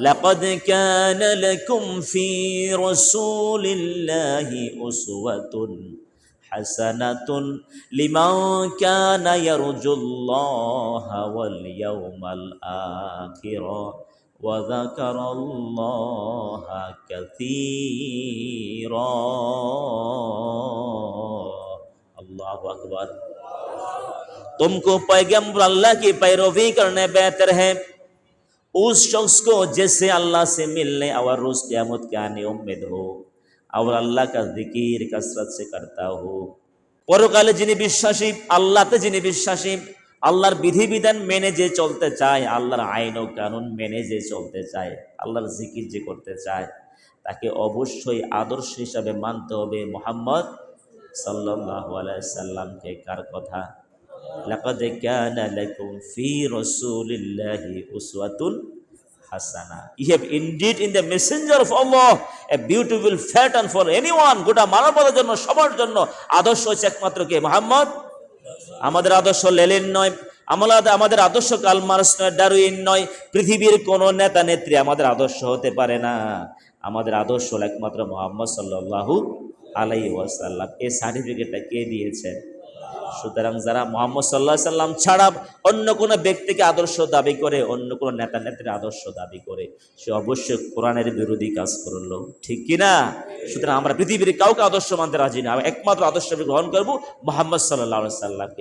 لقد كان لكم في رسول الله أسوة حسنة لمن كان يرجو الله واليوم الآخر وذكر الله كثيرا الله أكبر तुमको पैगम्बर अल्लाह की पैरवी करने बेहतर है उस शख्स को जिससे अल्लाह से मिलने और रोज क्यामत के आने उम्मीद हो और अल्लाह का जिकिर कसरत से करता हो পরকালে যিনি বিশ্বাসী আল্লাহতে যিনি বিশ্বাসী আল্লাহর বিধিবিধান মেনে যে চলতে চায় আল্লাহর আইন ও কানুন মেনে যে চলতে চায় আল্লাহর জিকির যে করতে চায় তাকে অবশ্যই আদর্শ হিসাবে মানতে হবে মোহাম্মদ সাল্লাল্লাহু আলাইহি সাল্লামকে কার কথা লাকাদ কানা লাকুম ফি রাসূলিল্লাহি উসওয়াতুন হাসানা। You have indeed in the messenger of Allah a beautiful pattern for anyone গোটা মানবতার জন্য, সবার জন্য আদর্শ হচ্ছে একমাত্র কে? মোহাম্মদ? আমাদের আদর্শ লেলিন নয় আমাদের আমাদের আদর্শ কালমার্স নয় ডারুইন নয়, পৃথিবীর কোন নেতা নেত্রী আমাদের আদর্শ হতে পারে না। আমাদের আদর্শ একমাত্র মোহাম্মদ সাল্লাল্লাহু আলাই ওয়াসাল্লাম। এই সার্টিফিকেটটা কে দিয়েছেন? সুতরাং যারা মোহাম্মদ সাল্লাহ সাল্লাম ছাড়া অন্য কোনো ব্যক্তিকে আদর্শ দাবি করে, অন্য কোনো নেতা নেত্রীর আদর্শ দাবি করে, সে অবশ্যই কোরআনের বিরোধী কাজ করল। ঠিক কিনা? সুতরাং আমরা পৃথিবীর কাউকে আদর্শ মানতে রাজি না। একমাত্র আদর্শ গ্রহণ করব মোহাম্মদ সাল্লাহ সাল্লামকে।